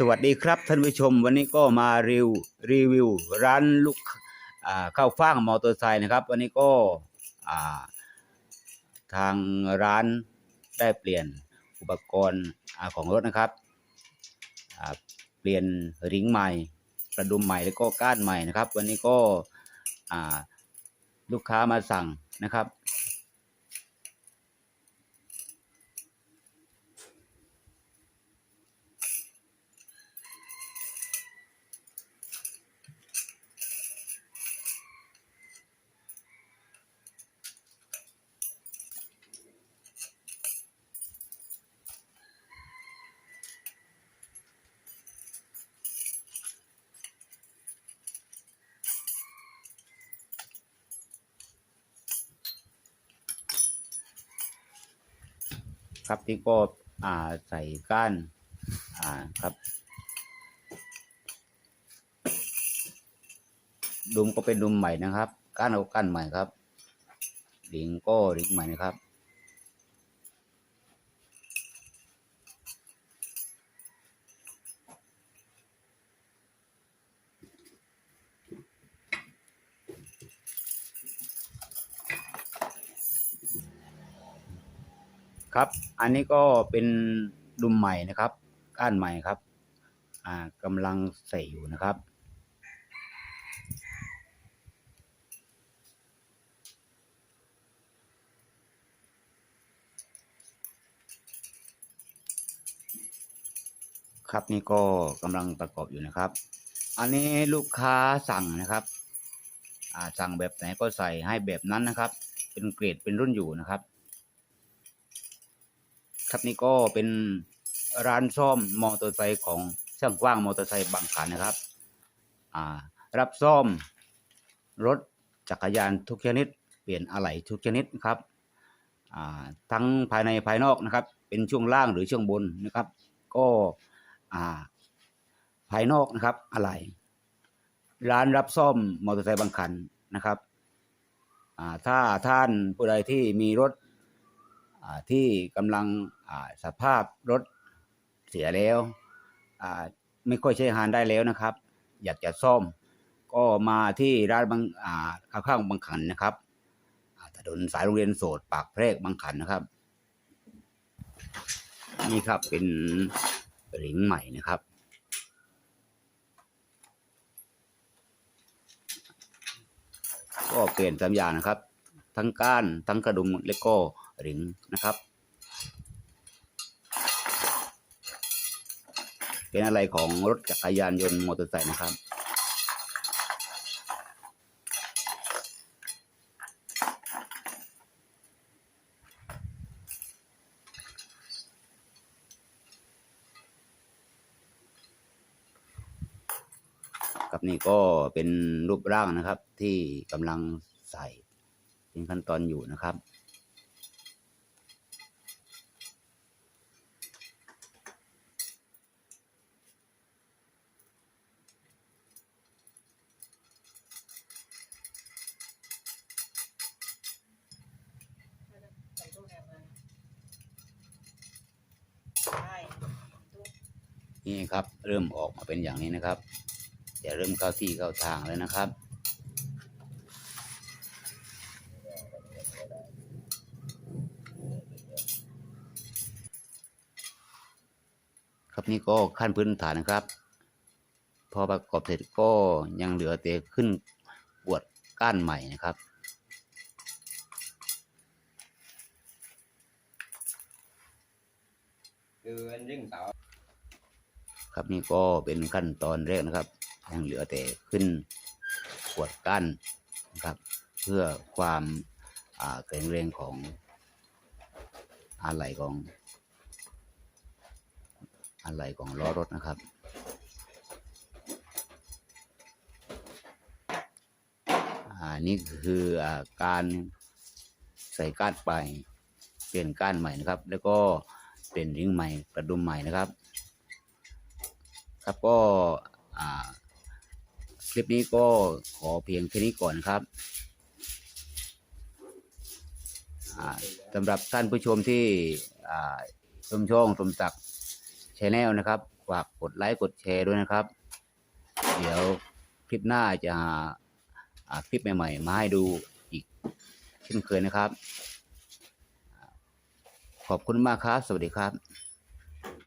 สวัสดีครับท่านผู้ชม วันนี้ก็มารีวิวรีวิวร้านลูกข้าวฟ่างมอเตอร์ไซค์นะครับ วันนี้ก็ทางร้านได้เปลี่ยนอุปกรณ์ของรถนะครับเปลี่ยนริงใหม่กระดุมใหม่แล้วก็ก้านใหม่นะครับ วันนี้ก็ลูกค้ามาสั่งนะครับ ครับที่ก็อ่าใส่ก้านอ่าครับดุมก็เป็นดุมใหม่นะครับ ก้านเอาก้านใหม่ครับลิงก็ลิงใหม่นะครับ ครับ อันนี้ก็เป็นดุมใหม่นะครับ ก้านใหม่ครับ อ่ากำลังใส่อยู่นะครับ ครับนี่ก็กำลังประกอบอยู่นะครับ อันนี้ลูกค้าสั่งนะครับ อ่าสั่งแบบไหนก็ใส่ให้แบบนั้นนะครับ เป็นเกรดเป็นรุ่นอยู่นะครับ ครับนี่ก็เป็นร้านซ่อมมอเตอร์ไซค์ของช่างกว้างมอเตอร์ไซค์บางขันนะครับ อ่า รับซ่อมรถจักรยานทุกชนิด เปลี่ยนอะไหล่ทุกชนิดนะครับ อ่า ทั้งภายในภายนอกนะครับ เป็นช่วงล่างหรือช่วงบนนะครับ ก็ อ่า ภายนอกนะครับ อะไหล่ ร้านรับซ่อมมอเตอร์ไซค์บางขันนะครับ อ่า ถ้าท่านผู้ใดที่มีรถ ที่กำลังสภาพรถเสียแล้วไม่ค่อยใช้งานได้แล้วนะครับ อยากจะซ่อม ก็มาที่ร้านบางข้างข้างบางขันนะครับถนนสายโรงเรียนโสดปากแพรกบางขันนะครับ นี่ครับเป็นหลิงใหม่นะครับก็เปลี่ยนสามอย่างนะครับ ทั้งก้านทั้งกระดุมและก็ ริงนะครับ เป็นอะไรของรถจักรยานยนต์มอเตอร์ไซค์นะครับกับนี่ก็เป็นรูปร่างนะครับที่กำลังใส่เป็นขั้นตอนอยู่นะครับ นี่ครับ เริ่มออกมาเป็นอย่างนี้นะครับจะเริ่มเข้าที่เข้าทางแล้วนะครับ ครับนี่ก็ขั้นพื้นฐานนะครับ พอประกอบเสร็จก็ยังเหลือแต่ขึ้นปวดก้านใหม่นะครับเดือนยิ่งเสา ครับนี่ก็เป็นขั้นตอนแรกนะครับยังเหลือแต่ขึ้นขวดกั้นนะครับ เพื่อความแข็งแรงของอะไหล่ของอะไหล่ของล้อรถนะครับอ่านี่คืออการใส่ก้านไปเปลี่ยนก้านใหม่นะครับ แล้วก็เปลี่ยนริงใหม่กระดุมใหม่นะครับ ครับก็คลิปนี้ก็ขอเพียงแค่นี้ก่อนครับสำหรับท่านผู้ชมที่ชมช่องสมศักดิ์ชแนลนะครับฝากกดไลค์กดแชร์ด้วยนะครับ เดี๋ยวคลิปหน้าจะหาคลิปใหม่ๆ มาให้ดูอีกเช่นเคยนะครับ ขอบคุณมากครับ สวัสดีครับ